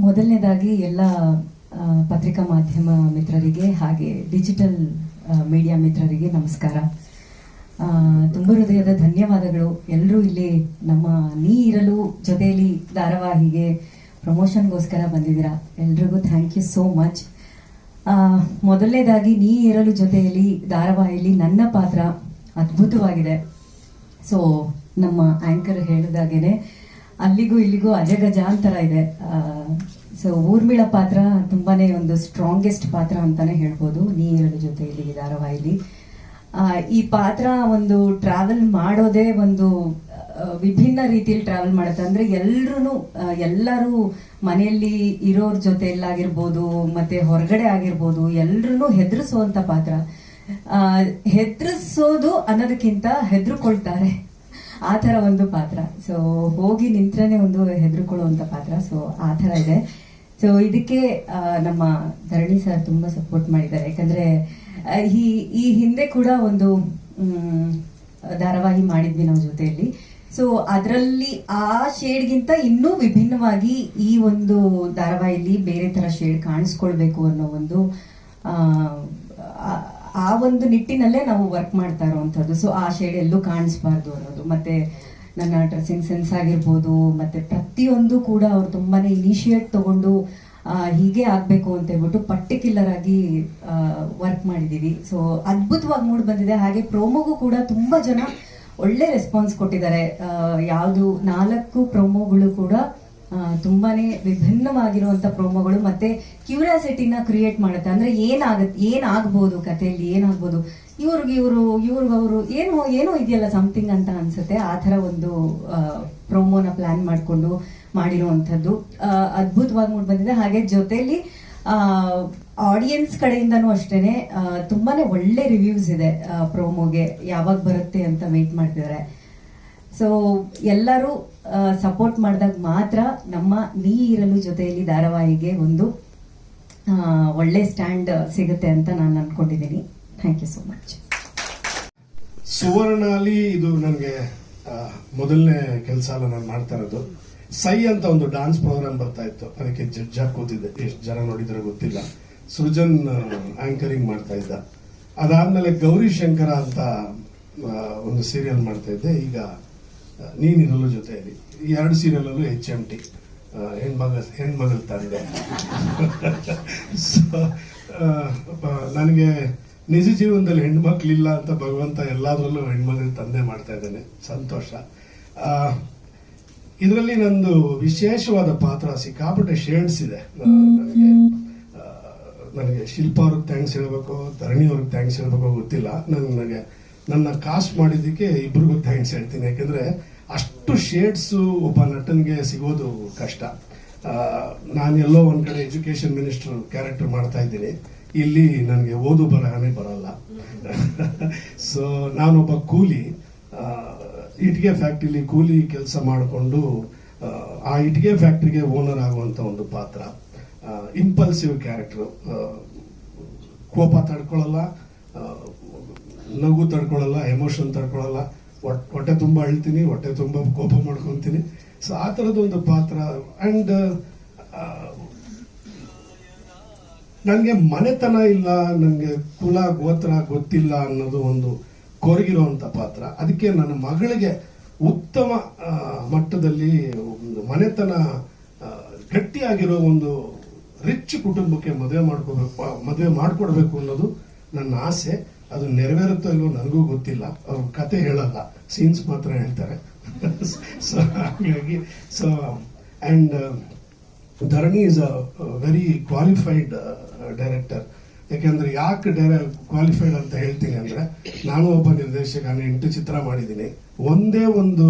ಮೊದಲನೇದಾಗಿ ಎಲ್ಲ ಪತ್ರಿಕಾ ಮಾಧ್ಯಮ ಮಿತ್ರರಿಗೆ ಹಾಗೆ ಡಿಜಿಟಲ್ ಮೀಡಿಯಾ ಮಿತ್ರರಿಗೆ ನಮಸ್ಕಾರ. ತುಂಬ ಹೃದಯದ ಧನ್ಯವಾದಗಳು. ಎಲ್ಲರೂ ಇಲ್ಲಿ ನಮ್ಮ ನೀ ಇರಲು ಜೊತೆಯಲ್ಲಿ ಧಾರಾವಾಹಿಗೆ ಪ್ರಮೋಷನ್ಗೋಸ್ಕರ ಬಂದಿದ್ದೀರಾ? ಎಲ್ರಿಗೂ ಥ್ಯಾಂಕ್ ಯು ಸೋ ಮಚ್. ಮೊದಲನೇದಾಗಿ ನೀ ಇರಲು ಜೊತೆಯಲ್ಲಿ ಧಾರಾವಾಹಿಯಲ್ಲಿ ನನ್ನ ಪಾತ್ರ ಅದ್ಭುತವಾಗಿದೆ. ಸೊ, ನಮ್ಮ ಆ್ಯಂಕರ್ ಹೇಳಿದಾಗೇನೆ ಅಲ್ಲಿಗೂ ಇಲ್ಲಿಗೂ ಅಜಗಜ ಅಂತರ ಇದೆ. ಸೊ ಊರ್ಮಿಳ ಪಾತ್ರ ತುಂಬಾನೇ ಒಂದು ಸ್ಟ್ರಾಂಗೆಸ್ಟ್ ಪಾತ್ರ ಅಂತಾನೆ ಹೇಳ್ಬೋದು. ನೀರಳ ಜೊತೆಯಲ್ಲಿ ಈ ಧಾರಾವಾಹಿಲಿ ಈ ಪಾತ್ರ ಒಂದು ಟ್ರಾವೆಲ್ ಮಾಡೋದೇ ಒಂದು ವಿಭಿನ್ನ ರೀತಿಯಲ್ಲಿ ಟ್ರಾವೆಲ್ ಮಾಡುತ್ತೆ. ಅಂದ್ರೆ ಎಲ್ರು ಎಲ್ಲರೂ ಮನೆಯಲ್ಲಿ ಇರೋರ್ ಜೊತೆಯಲ್ಲಾಗಿರ್ಬೋದು, ಮತ್ತೆ ಹೊರಗಡೆ ಆಗಿರ್ಬೋದು ಎಲ್ರು ಹೆದರಿಸುವಂತ ಪಾತ್ರ. ಹೆದರಿಸೋದು ಅನ್ನೋದಕ್ಕಿಂತ ಹೆದರ್ಕೊಳ್ತಾರೆ. ಆ ಥರ ಒಂದು ಪಾತ್ರ. ಸೊ ಹೋಗಿ ನಿಂತ್ರೆ ಒಂದು ಹೆದರ್ಕೊಳ್ಳುವಂತ ಪಾತ್ರ. ಸೊ ಆ ಥರ ಇದೆ. ಸೊ ಇದಕ್ಕೆ ನಮ್ಮ ಧರಣಿ ಸರ್ ತುಂಬಾ ಸಪೋರ್ಟ್ ಮಾಡಿದ್ದಾರೆ. ಯಾಕಂದ್ರೆ ಈ ಈ ಹಿಂದೆ ಕೂಡ ಒಂದು ಧಾರಾವಾಹಿ ಮಾಡಿದ್ವಿ ನಮ್ಮ ಜೊತೆಯಲ್ಲಿ. ಸೊ ಅದರಲ್ಲಿ ಆ ಶೇಡ್ಗಿಂತ ಇನ್ನೂ ವಿಭಿನ್ನವಾಗಿ ಈ ಒಂದು ಧಾರಾವಾಹಿಲಿ ಬೇರೆ ತರ ಶೇಡ್ ಕಾಣಿಸ್ಕೊಳ್ಬೇಕು ಅನ್ನೋ ಒಂದು ಆ, ಒಂದು ನಿಟ್ಟಿನಲ್ಲೇ ನಾವು ವರ್ಕ್ ಮಾಡ್ತಾ ಇರುವಂತದ್ದು ಸೊ ಆ ಶೇಡ್ ಎಲ್ಲೂ ಕಾಣಿಸ್ಬಾರ್ದು ಅನ್ನೋದು. ಮತ್ತೆ ನನ್ನ ಡ್ರೆಸ್ಸಿಂಗ್ ಸೆನ್ಸ್ ಆಗಿರ್ಬೋದು ಮತ್ತೆ ಪ್ರತಿಯೊಂದು ಕೂಡ ಅವ್ರು ತುಂಬಾನೇ ಇನಿಷಿಯೇಟ್ ತಗೊಂಡು ಹೀಗೆ ಆಗ್ಬೇಕು ಅಂತ ಹೇಳ್ಬಿಟ್ಟು ಪರ್ಟಿಕ್ಯುಲರ್ ಆಗಿ ವರ್ಕ್ ಮಾಡಿದೀವಿ. ಸೊ ಅದ್ಭುತವಾಗಿ ಮೂಡ್ ಬಂದಿದೆ. ಹಾಗೆ ಪ್ರೋಮೋಗೂ ಕೂಡ ತುಂಬಾ ಜನ ಒಳ್ಳೆ ರೆಸ್ಪಾನ್ಸ್ ಕೊಟ್ಟಿದ್ದಾರೆ. ಯಾವುದು ನಾಲ್ಕು ಪ್ರೋಮೋಗಳು ಕೂಡ ತುಂಬಾನೇ ವಿಭಿನ್ನವಾಗಿರುವಂತ ಪ್ರೋಮೋಗಳು ಮತ್ತೆ ಕ್ಯೂರಿಯಾಸಿಟಿನ ಕ್ರಿಯೇಟ್ ಮಾಡುತ್ತೆ. ಅಂದ್ರೆ ಏನಾಗತ್, ಏನಾಗ್ಬೋದು ಕಥೆಯಲ್ಲಿ, ಏನಾಗ್ಬೋದು? ಇವ್ರಿಗೆ ಇವರು, ಇವ್ರಿಗೆ ಅವರು ಏನು, ಏನೋ ಇದೆಯಲ್ಲ ಸಮಥಿಂಗ್ ಅಂತ ಅನ್ಸುತ್ತೆ. ಆ ತರ ಒಂದು ಪ್ರೋಮೋನ ಪ್ಲಾನ್ ಮಾಡಿಕೊಂಡು ಮಾಡಿರುವಂಥದ್ದು. ಅದ್ಭುತವಾಗಿ ಮೂಡ್ ಬಂದಿದೆ. ಹಾಗೆ ಜೊತೆಯಲ್ಲಿ ಆಡಿಯನ್ಸ್ ಕಡೆಯಿಂದನೂ ಅಷ್ಟೇನೆ ತುಂಬಾನೇ ಒಳ್ಳೆ ರಿವ್ಯೂಸ್ ಇದೆ ಪ್ರೋಮೋಗೆ ಯಾವಾಗ ಬರುತ್ತೆ ಅಂತ ವೇಟ್ ಮಾಡ್ತಿದ್ದಾರೆ ಸೊ ಎಲ್ಲರೂ ಸಪೋರ್ಟ್ ಮಾಡಿದಾಗ ಮಾತ್ರ ನಮ್ಮ ನೀ ಇರಲು ಜೊತೆಯಲ್ಲಿ ಧಾರಾವಾಹಿಗೆ ಒಂದು ಒಳ್ಳೆ ಸ್ಟ್ಯಾಂಡ್ ಸಿಗುತ್ತೆ ಅಂತ ನಾನು ಅನ್ಕೊಂಡಿದ್ದೀನಿ. Thank you so much Suvarna ಅಲ್ಲಿ ಇದು ನನಗೆ ಮೊದಲನೇ ಕೆಲಸ ಎಲ್ಲ ನಾನು ಮಾಡ್ತಾ ಇರೋದು. ಸೈ ಅಂತ ಒಂದು ಡಾನ್ಸ್ ಪ್ರೋಗ್ರಾಮ್ ಬರ್ತಾ ಇತ್ತು. ಅದಕ್ಕೆ ಜಡ್ಜ್ ಆಗಿ ಕೂತಿದ್ದೆ. ಎಷ್ಟು ಜನ ನೋಡಿದ್ರೆ ಗೊತ್ತಿಲ್ಲ. ಸೃಜನ್ ಆಂಕರಿಂಗ್ ಮಾಡ್ತಾ ಇದ್ದ. ಅದಾದ್ಮೇಲೆ ಗೌರಿ ಶಂಕರ ಅಂತ ಒಂದು ಸೀರಿಯಲ್ ಮಾಡ್ತಾ ಇದ್ದೆ. ಈಗ ನೀನಿರಲು ಜೊತೆಯಲ್ಲಿ ಎರಡು ಸೀರಿಯಲಲ್ಲೂ ಎಚ್ ಎಂ ಟಿ ಹೆಣ್ಮಗ ಹೆಣ್ಮಗಳ ತಂದೆ. ಸೊ ನನಗೆ ನಿಜ ಜೀವನದಲ್ಲಿ ಹೆಣ್ಮಕ್ಳಿಲ್ಲ ಅಂತ ಭಗವಂತ ಎಲ್ಲದರಲ್ಲೂ ಹೆಣ್ಮಗಳ ತಂದೆ ಮಾಡ್ತಾ ಇದ್ದಾನೆ. ಸಂತೋಷ. ಇದರಲ್ಲಿ ನಂದು ವಿಶೇಷವಾದ ಪಾತ್ರ ಸಿಕ್ಕಾಪಟ್ಟೆ ಶೇಡ್ಸ್ ಇದೆ. ನನಗೆ ನನಗೆ ಶಿಲ್ಪ ಅವ್ರಿಗೆ ಥ್ಯಾಂಕ್ಸ್ ಹೇಳಬೇಕು ಧರಣಿ ಅವ್ರಿಗೆ ಥ್ಯಾಂಕ್ಸ್ ಹೇಳ್ಬೇಕು ಗೊತ್ತಿಲ್ಲ. ನನಗೆ ನನ್ನ ಕಾಸ್ಟ್ ಮಾಡಿದ್ದಕ್ಕೆ ಇಬ್ರಿಗೂ ಥ್ಯಾಂಕ್ಸ್ ಹೇಳ್ತೀನಿ. ಯಾಕಂದ್ರೆ ಅಷ್ಟು ಶೇಡ್ಸು ಒಬ್ಬ ನಟನ್ಗೆ ಸಿಗೋದು ಕಷ್ಟ. ಆ, ನಾನು ಎಲ್ಲೋ ಒಂದ್ ಕಡೆ ಎಜುಕೇಶನ್ ಮಿನಿಸ್ಟರ್ ಕ್ಯಾರೆಕ್ಟರ್ ಮಾಡ್ತಾ ಇದ್ದೀನಿ. ಇಲ್ಲಿ ನನಗೆ ಓದು ಬರಹನೇ ಬರಲ್ಲ. ಸೊ ನಾನೊಬ್ಬ ಕೂಲಿ ಇಟ್ಗೆ ಫ್ಯಾಕ್ಟ್ರಿಲಿ ಕೂಲಿ ಕೆಲಸ ಮಾಡಿಕೊಂಡು ಆ ಇಟ್ಗೆ ಫ್ಯಾಕ್ಟ್ರಿಗೆ ಓನರ್ ಆಗುವಂತ ಒಂದು ಪಾತ್ರ. ಇಂಪಲ್ಸಿವ್ ಕ್ಯಾರೆಕ್ಟ್ರು ಕೋಪ ತಡ್ಕೊಳ್ಳಲ್ಲ ನಗು ತಡ್ಕೊಳ್ಳಲ್ಲ ಎಮೋಷನ್ ತಡ್ಕೊಳ್ಳಲ್ಲ. ಹೊಟ್- ಹೊಟ್ಟೆ ತುಂಬಾ ಅಳ್ತೀನಿ, ಹೊಟ್ಟೆ ತುಂಬಾ ಕೋಪ ಮಾಡ್ಕೊಂತೀನಿ. ಸೊ ಆ ಥರದೊಂದು ಪಾತ್ರ. ಅಂಡ್ ನನಗೆ ಮನೆತನ ಇಲ್ಲ ನನಗೆ ಕುಲ, ಗೋತ್ರ ಗೊತ್ತಿಲ್ಲ ಅನ್ನೋದು ಒಂದು ಕೊರಗಿರುವಂಥ ಪಾತ್ರ. ಅದಕ್ಕೆ ನನ್ನ ಮಗಳಿಗೆ ಉತ್ತಮ ಮಟ್ಟದಲ್ಲಿ ಒಂದು ಮನೆತನ ಗಟ್ಟಿಯಾಗಿರೋ ಒಂದು ರಿಚ್ ಕುಟುಂಬಕ್ಕೆ ಮದುವೆ ಮಾಡ್ಕೋಬೇಕು, ಮದುವೆ ಮಾಡಿಕೊಡ್ಬೇಕು ಅನ್ನೋದು ನನ್ನ ಆಸೆ. ಅದು ನೆರವೇರುತ್ತೋ ಇಲ್ವೋ ನನಗೂ ಗೊತ್ತಿಲ್ಲ. ಅವ್ರ ಕತೆ ಹೇಳಲ್ಲ. ಸೀನ್ಸ್ ಮಾತ್ರ ಹೇಳ್ತಾರೆ. ಸೊ ಹಾಗಾಗಿ so and Dharani is a very qualified director ಯಾಕೆಂದ್ರೆ ಯಾಕೆ ಡೈರೆ ಕ್ವಾಲಿಫೈಡ್ ಅಂತ ಹೇಳ್ತೀನಿ ಅಂದರೆ, ನಾನು ಒಬ್ಬ ನಿರ್ದೇಶಕ ಎಂಟು ಚಿತ್ರ ಮಾಡಿದ್ದೀನಿ. ಒಂದೇ ಒಂದು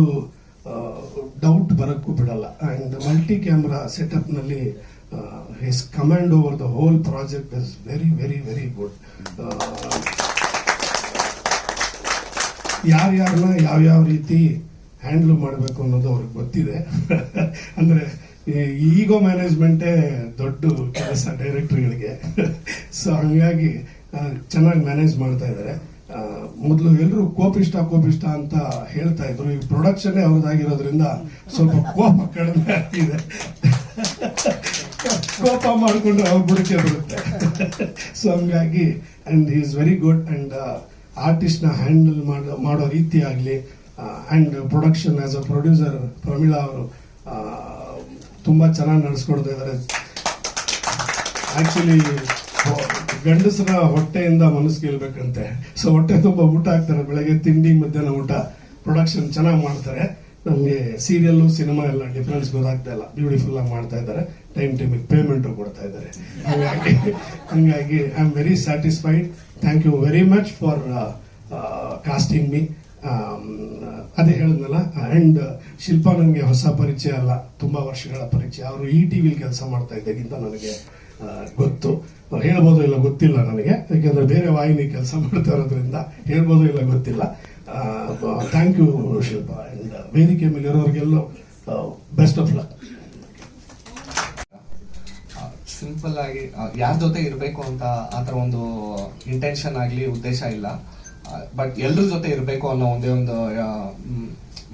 ಡೌಟ್ ಬರೋಕ್ಕೂ ಬಿಡಲ್ಲ. And multi camera ಸೆಟಪ್ನಲ್ಲಿ his command over the whole project is very very very good ಯಾರ್ಯಾರನ್ನ ಯಾವ್ಯಾವ ರೀತಿ ಹ್ಯಾಂಡ್ಲ್ ಮಾಡಬೇಕು ಅನ್ನೋದು ಅವ್ರಿಗೆ ಗೊತ್ತಿದೆ. ಅಂದರೆ ಈಗೋ ಮ್ಯಾನೇಜ್ಮೆಂಟೇ ದೊಡ್ಡ ಕೆಲಸ ಡೈರೆಕ್ಟ್ರ್ಗಳಿಗೆ. ಸೊ ಹಂಗಾಗಿ ಚೆನ್ನಾಗಿ ಮ್ಯಾನೇಜ್ ಮಾಡ್ತಾ ಇದ್ದಾರೆ ಮೊದಲು ಎಲ್ಲರೂ ಕೋಪಿಷ್ಟ ಕೋಪಿಷ್ಟ ಅಂತ ಹೇಳ್ತಾ ಇದ್ರು. ಈ ಪ್ರೊಡಕ್ಷನ್ನೇ ಅವ್ರದ್ದಾಗಿರೋದ್ರಿಂದ ಸ್ವಲ್ಪ ಕೋಪ ಕಡಿಮೆ ಆಗಿದೆ ಕೋಪ ಮಾಡಿಕೊಂಡು ಅವ್ರು ಬುಡಕೆ ಬರುತ್ತೆ. ಸೊ ಹಂಗಾಗಿ and is very good and ಆರ್ಟಿಸ್ಟ್ನ handle ಮಾಡೋ ಮಾಡೋ ರೀತಿ ಆಗಲಿ and production as a producer Pramila ಅವರು ತುಂಬ ಚೆನ್ನಾಗಿ ನಡೆಸ್ಕೊಡ್ತಾ ಇದ್ದಾರೆ ಆ್ಯಕ್ಚುಲಿ ಗಂಡಸರ ಹೊಟ್ಟೆಯಿಂದ ಮನಸ್ಸು ಗೆಲ್ಬೇಕಂತೆ ಸೊ ಹೊಟ್ಟೆ ತುಂಬ ಊಟ ಹಾಕ್ತಾರೆ. ಬೆಳಗ್ಗೆ ತಿಂಡಿ, ಮಧ್ಯಾಹ್ನ ಊಟ. ಪ್ರೊಡಕ್ಷನ್ ಚೆನ್ನಾಗಿ ಮಾಡ್ತಾರೆ. ನಮಗೆ ಸೀರಿಯಲ್ಲು ಸಿನಿಮಾ ಎಲ್ಲ ಡಿಫ್ರೆನ್ಸ್ ಗೊತ್ತಾಗ್ತಾ ಇಲ್ಲ. ಬ್ಯೂಟಿಫುಲ್ ಆಗಿ ಮಾಡ್ತಾ ಇದ್ದಾರೆ ಟೈಮ್ ಟೈಮಿಗೆ ಪೇಮೆಂಟು ಕೊಡ್ತಾ ಇದ್ದಾರೆ ಹಂಗಾಗಿ ಹಂಗಾಗಿ I am very satisfied thank you very much for casting me ಅದೇ ಹೇಳಿದ್ನಲ್ಲ ಆ್ಯಂಡ್ ಶಿಲ್ಪಾ ನನಗೆ ಹೊಸ ಪರಿಚಯ ಅಲ್ಲ, ತುಂಬ ವರ್ಷಗಳ ಪರಿಚಯ. ಅವರು ಈ ಟಿ ವಿಲಿ ಕೆಲಸ ಮಾಡ್ತಾ ಇದ್ದಾಗಿಂತ ನನಗೆ ಗೊತ್ತು. ಹೇಳ್ಬೋದು ಇಲ್ಲ ಗೊತ್ತಿಲ್ಲ ನನಗೆ. ಯಾಕೆಂದರೆ ಬೇರೆ ವಾಹಿನಿ ಕೆಲಸ ಮಾಡ್ತಾ ಇರೋದ್ರಿಂದ ಹೇಳ್ಬೋದು ಇಲ್ಲ ಗೊತ್ತಿಲ್ಲ. ಥ್ಯಾಂಕ್ ಯು ಶಿಲ್ಪಾ ಆ್ಯಂಡ್ ವೇದಿಕೆ ಮೇಲೆ ಇರೋರಿಗೆಲ್ಲ ಬೆಸ್ಟ್ ಆಫ್ ಲಕ್ ಸಿಂಪಲ್ ಆಗಿ ಯಾರ ಜೊತೆ ಇರಬೇಕು ಅಂತ ಆತರ ಒಂದು ಇಂಟೆನ್ಷನ್ ಆಗಲಿ ಉದ್ದೇಶ ಇಲ್ಲ. ಬಟ್ ಎಲ್ಲರ ಜೊತೆ ಇರಬೇಕು ಅನ್ನೋ ಒಂದೇ ಒಂದು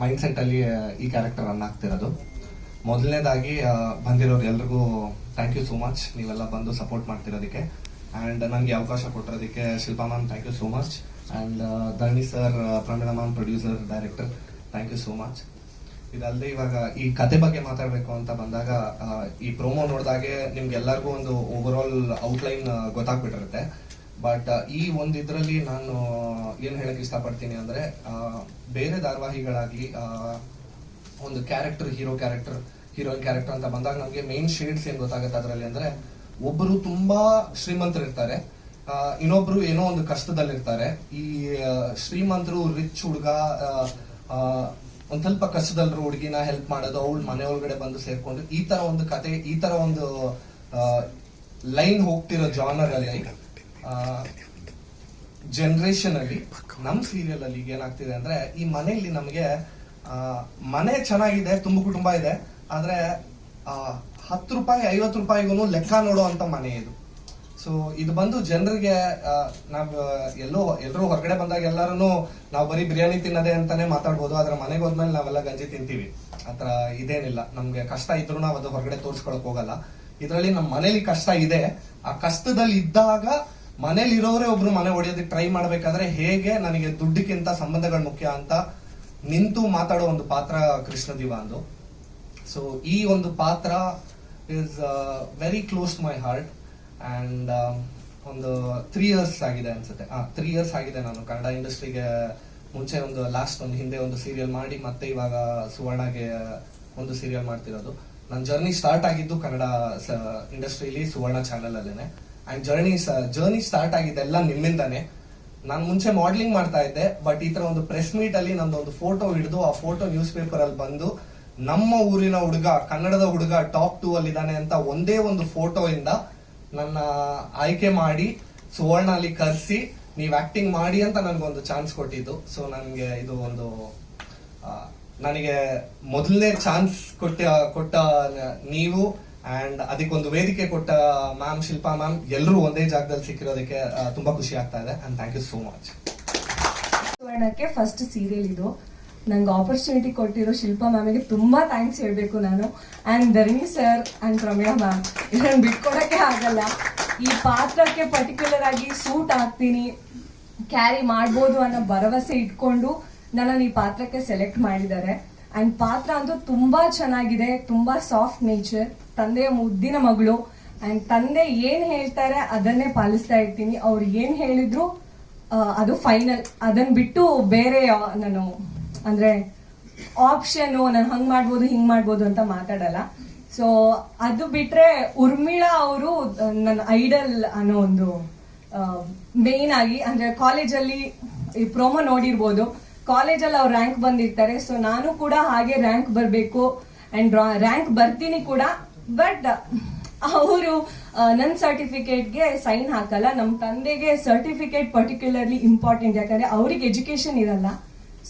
ಮೈಂಡ್ ಸೆಟ್ ಅಲ್ಲಿ ಈ ಕ್ಯಾರೆಕ್ಟರ್ ರನ್ ಆಗ್ತಿರೋದು. ಮೊದಲನೇದಾಗಿ ಬಂದಿರೋರು ಎಲ್ರಿಗೂ ಥ್ಯಾಂಕ್ ಯು ಸೋ ಮಚ್ ನೀವೆಲ್ಲ ಬಂದು ಸಪೋರ್ಟ್ ಮಾಡ್ತಿರೋದಕ್ಕೆ. ಅಂಡ್ ನನಗೆ ಅವಕಾಶ ಕೊಟ್ಟಿರೋದಕ್ಕೆ Shilpa ma'am thank you so much and Dharani sir Pramila ma'am producer director thank you so much ಇದಲ್ಲದೆ ಇವಾಗ ಈ ಕತೆ ಬಗ್ಗೆ ಮಾತಾಡಬೇಕು ಅಂತ ಬಂದಾಗ ಈ ಪ್ರೋಮೋ ನೋಡಿದಾಗೆ ನಿಮ್ಗೆ ಎಲ್ಲರಿಗೂ ಒಂದು ಓವರ್ ಆಲ್ ಔಟ್ಲೈನ್ ಗೊತ್ತಾಗ್ಬಿಟ್ಟಿರುತ್ತೆ. ಬಟ್ ಈ ಒಂದು ಇದರಲ್ಲಿ ನಾನು ಏನು ಹೇಳಕ್ ಇಷ್ಟಪಡ್ತೀನಿ ಅಂದ್ರೆ ಬೇರೆ ಧಾರಾವಾಹಿಗಳಾಗ್ಲಿ ಒಂದು character hero character heroine character ಅಂತ ಬಂದಾಗ ನಮಗೆ ಮೇನ್ ಶೇಡ್ಸ್ ಏನು ಗೊತ್ತಾಗುತ್ತೆ ಅದರಲ್ಲಿ ಅಂದ್ರೆ ಒಬ್ಬರು ತುಂಬಾ ಶ್ರೀಮಂತರಿರ್ತಾರೆ. ಇನ್ನೊಬ್ರು ಏನೋ ಒಂದು ಕಷ್ಟದಲ್ಲಿರ್ತಾರೆ. ಈ ಶ್ರೀಮಂತರು ರಿಚ್ ಹುಡುಗ ಒಂದ್ ಸ್ವಲ್ಪ ಕಷ್ಟದಲ್ಲಿರೋ ಹುಡುಗಿನ ಹೆಲ್ಪ್ ಮಾಡೋದು, ಅವಳು ಮನೆ ಒಳಗಡೆ ಬಂದು ಸೇರ್ಕೊಂಡು ಈ ತರ ಒಂದು ಕತೆ, ಈ ತರ ಒಂದು ಲೈನ್ ಹೋಗ್ತಿರೋ ಜಾನರ್ ಅಲ್ಲಿ ಜನರೇಷನ್ ಅಲ್ಲಿ, ನಮ್ ಸೀರಿಯಲ್ ಅಲ್ಲಿ ಈಗ ಏನಾಗ್ತಿದೆ ಅಂದ್ರೆ ಈ ಮನೆಯಲ್ಲಿ ನಮಗೆ ಮನೆ ಚೆನ್ನಾಗಿದೆ, ತುಂಬ ಕುಟುಂಬ ಇದೆ, ಆದ್ರೆ ಹತ್ತು ರೂಪಾಯಿ, ಐವತ್ತು ರೂಪಾಯಿಗೂ ಲೆಕ್ಕ ನೋಡೋ ಅಂತ ಮನೆ ಇದು. ಸೊ ಇದು ಬಂದು ಜನರಿಗೆ ನಾವ್ ಎಲ್ಲೋ ಎಲ್ಲರೂ ಹೊರಗಡೆ ಬಂದಾಗ ಎಲ್ಲರೂ ನಾವು ಬರೀ ಬಿರಿಯಾನಿ ತಿನ್ನೋದೇ ಅಂತಾನೆ ಮಾತಾಡ್ಬೋದು. ಆದ್ರೆ ಮನೆಗೆ ಹೋದ್ಮೇಲೆ ನಾವೆಲ್ಲ ಗಂಜಿ ತಿಂತೀವಿ. ಆತರ ಇದೇನಿಲ್ಲ. ನಮ್ಗೆ ಕಷ್ಟ ಇದ್ರು ನಾವು ಅದು ಹೊರಗಡೆ ತೋರ್ಸ್ಕೊಳಕ್ ಹೋಗಲ್ಲ. ಇದರಲ್ಲಿ ನಮ್ಮ ಮನೇಲಿ ಕಷ್ಟ ಇದೆ. ಆ ಕಷ್ಟದಲ್ಲಿ ಇದ್ದಾಗ ಮನೇಲಿ ಇರೋರೇ ಒಬ್ರು ಮನೆ ಹೊಡೆಯೋದಕ್ಕೆ ಟ್ರೈ ಮಾಡ್ಬೇಕಾದ್ರೆ ಹೇಗೆ ನನಗೆ ದುಡ್ಡಿಗಿಂತ ಸಂಬಂಧಗಳು ಮುಖ್ಯ ಅಂತ ನಿಂತು ಮಾತಾಡೋ ಒಂದು ಪಾತ್ರ ಕೃಷ್ಣ ದಿವಾಂದು ಸೊ ಈ ಒಂದು ಪಾತ್ರ is very close my heart and ಒಂದು ತ್ರೀ ಇಯರ್ಸ್ ಆಗಿದೆ ಅನ್ಸುತ್ತೆ. ತ್ರೀ ಇಯರ್ಸ್ ಆಗಿದೆ ನಾನು ಕನ್ನಡ ಇಂಡಸ್ಟ್ರಿಗೆ ಮುಂಚೆ ಒಂದು ಲಾಸ್ಟ್ ಒಂದು ಹಿಂದೆ ಒಂದು ಸೀರಿಯಲ್ ಮಾಡಿ ಮತ್ತೆ ಇವಾಗ ಸುವರ್ಣಗೆ ಒಂದು ಸೀರಿಯಲ್ ಮಾಡ್ತಿರೋದು. ನನ್ನ ಜರ್ನಿ ಸ್ಟಾರ್ಟ್ ಆಗಿದ್ದು ಕನ್ನಡ ಇಂಡಸ್ಟ್ರಿಲಿ ಸುವರ್ಣ ಚಾನೆಲ್ ಅಲ್ಲೇನೆ. ಅಂಡ್ ಜರ್ನಿ ಜರ್ನಿ ಸ್ಟಾರ್ಟ್ ಆಗಿದ್ದೆಲ್ಲ ನಿಮ್ಮಿಂದಾನೆ. ನಾನು ಮುಂಚೆ ಮಾಡಲಿಂಗ್ ಮಾಡ್ತಾ ಇದ್ದೆ ಬಟ್ ಈ ತರ ಒಂದು ಪ್ರೆಸ್ ಮೀಟ್ ಅಲ್ಲಿ ನಂದು ಒಂದು ಫೋಟೋ ಹಿಡಿದು ಆ ಫೋಟೋ ನ್ಯೂಸ್ ಪೇಪರ್ ಅಲ್ಲಿ ಬಂದು ನಮ್ಮ ಊರಿನ ಹುಡುಗ, ಕನ್ನಡದ ಹುಡುಗ ಟಾಪ್ ಟೂ ಅಲ್ಲಿ ಇದ್ದಾನೆ ಅಂತ ಒಂದೇ ಒಂದು ಫೋಟೋ ಇಂದ ನನ್ನ ಆಯ್ಕೆ ಮಾಡಿ ಸುವರ್ಣ ಅಲ್ಲಿ ಕರೆಸಿ ನೀವ್ ಆಕ್ಟಿಂಗ್ ಮಾಡಿ ಅಂತ ನನ್ಗೊಂದು ಚಾನ್ಸ್ ಕೊಟ್ಟಿದ್ದು. ಸೊ ನನ್ಗೆ ಇದು ಒಂದು ನನಗೆ ಮೊದಲನೇ ಚಾನ್ಸ್ ಕೊಟ್ಟ ಕೊಟ್ಟ ನೀವು ಅಂಡ್ ಅದಕ್ಕೊಂದು ವೇದಿಕೆ ಕೊಟ್ಟ ಮ್ಯಾಮ್ ಶಿಲ್ಪಾ ಮ್ಯಾಮ್ ಎಲ್ಲರೂ ಒಂದೇ ಜಾಗದಲ್ಲಿ ಸಿಕ್ಕಿರೋದಕ್ಕೆ ತುಂಬಾ ಖುಷಿ ಆಗ್ತಾ ಇದೆ. And thank you so much ಸುವರ್ಣಕ್ಕೆ first serial ಇದು. ನಂಗೆ ಆಪರ್ಚುನಿಟಿ ಕೊಟ್ಟಿರೋ ಶಿಲ್ಪಾ ಮ್ಯಾಮಿಗೆ ತುಂಬ ಥ್ಯಾಂಕ್ಸ್ ಹೇಳಬೇಕು ನಾನು. And Dharani sir and Prameya ma'am ಇದನ್ನು ಬಿಟ್ಕೊಡೋಕ್ಕೆ ಆಗಲ್ಲ. ಈ ಪಾತ್ರಕ್ಕೆ ಪರ್ಟಿಕ್ಯುಲರ್ ಆಗಿ ಸೂಟ್ ಆಗ್ತೀನಿ ಕ್ಯಾರಿ ಮಾಡ್ಬೋದು ಅನ್ನೋ ಭರವಸೆ ಇಟ್ಕೊಂಡು ನನ್ನನ್ನು ಈ ಪಾತ್ರಕ್ಕೆ ಸೆಲೆಕ್ಟ್ ಮಾಡಿದ್ದಾರೆ. ಆ್ಯಂಡ್ ಪಾತ್ರ ಅಂತೂ ತುಂಬ ಚೆನ್ನಾಗಿದೆ, ತುಂಬ ಸಾಫ್ಟ್ ನೇಚರ್ ತಂದೆಯ ಮುದ್ದಿನ ಮಗಳು. ಆ್ಯಂಡ್ ತಂದೆ ಏನು ಹೇಳ್ತಾರೆ ಅದನ್ನೇ ಪಾಲಿಸ್ತಾ ಇರ್ತೀನಿ. ಅವ್ರು ಏನು ಹೇಳಿದ್ರು ಅದು ಫೈನಲ್ ಅದನ್ನು ಬಿಟ್ಟು ಬೇರೆ ನಾನು ಅಂದ್ರೆ ಆಪ್ಷನ್ ನಾನು ಹಂಗ್ ಮಾಡ್ಬೋದು, ಹಿಂಗ್ ಮಾಡ್ಬೋದು ಅಂತ ಮಾತಾಡಲ್ಲ. ಸೊ ಅದು ಬಿಟ್ರೆ ಉರ್ಮಿಳಾ ಅವರು ನನ್ನ ಐಡಲ್ ಅನ್ನೋ ಒಂದು ಮೇನ್ ಆಗಿ, ಅಂದ್ರೆ ಕಾಲೇಜಲ್ಲಿ ಈ ಪ್ರೋಮೋ ನೋಡಿರ್ಬೋದು. ಕಾಲೇಜಲ್ಲಿ ಅವ್ರು ರ್ಯಾಂಕ್ ಬಂದಿರ್ತಾರೆ. ಸೊ ನಾನು ಕೂಡ ಹಾಗೆ ರ್ಯಾಂಕ್ ಬರಬೇಕು ಅಂಡ್ ರ್ಯಾಂಕ್ ಬರ್ತೀನಿ ಕೂಡ. ಬಟ್ ಅವರು ನನ್ನ ಸರ್ಟಿಫಿಕೇಟ್ಗೆ ಸೈನ್ ಹಾಕಲ್ಲ. ನಮ್ಮ ತಂದೆಗೆ ಸರ್ಟಿಫಿಕೇಟ್ ಪರ್ಟಿಕ್ಯುಲರ್ಲಿ ಇಂಪಾರ್ಟೆಂಟ್ ಯಾಕಂದ್ರೆ ಅವ್ರಿಗೆ ಎಜುಕೇಶನ್ ಇರಲ್ಲ.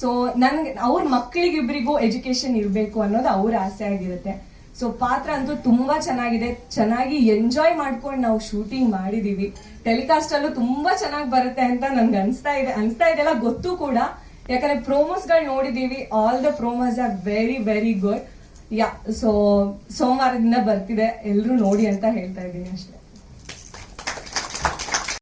ಸೊ ನನ್ಗೆ, ಅವ್ರ ಮಕ್ಕಳಿಗಿಬ್ಬರಿಗೂ ಎಜುಕೇಶನ್ ಇರಬೇಕು ಅನ್ನೋದು ಅವ್ರ ಆಸೆ ಆಗಿರುತ್ತೆ. ಸೊ ಪಾತ್ರ ಅಂತೂ ತುಂಬಾ ಚೆನ್ನಾಗಿದೆ. ಚೆನ್ನಾಗಿ ಎಂಜಾಯ್ ಮಾಡ್ಕೊಂಡು ನಾವು ಶೂಟಿಂಗ್ ಮಾಡಿದೀವಿ. ಟೆಲಿಕಾಸ್ಟ್ ಅಲ್ಲೂ ತುಂಬಾ ಚೆನ್ನಾಗಿ ಬರುತ್ತೆ ಅಂತ ನನ್ಗೆ ಅನ್ಸ್ತಾ ಇದೆ. ಅನ್ಸ್ತಾ ಇದೆಲ್ಲ ಗೊತ್ತು ಕೂಡ. ಯಾಕಂದ್ರೆ ಪ್ರೋಮೋಸ್ಗಳು ನೋಡಿದೀವಿ. All the promos are very very good yeah so ಸೋಮವಾರದಿಂದ ಬರ್ತಿದೆ. ಎಲ್ಲರೂ ನೋಡಿ ಅಂತ ಹೇಳ್ತಾ ಇದ್ದೀನಿ ಅಷ್ಟೇ.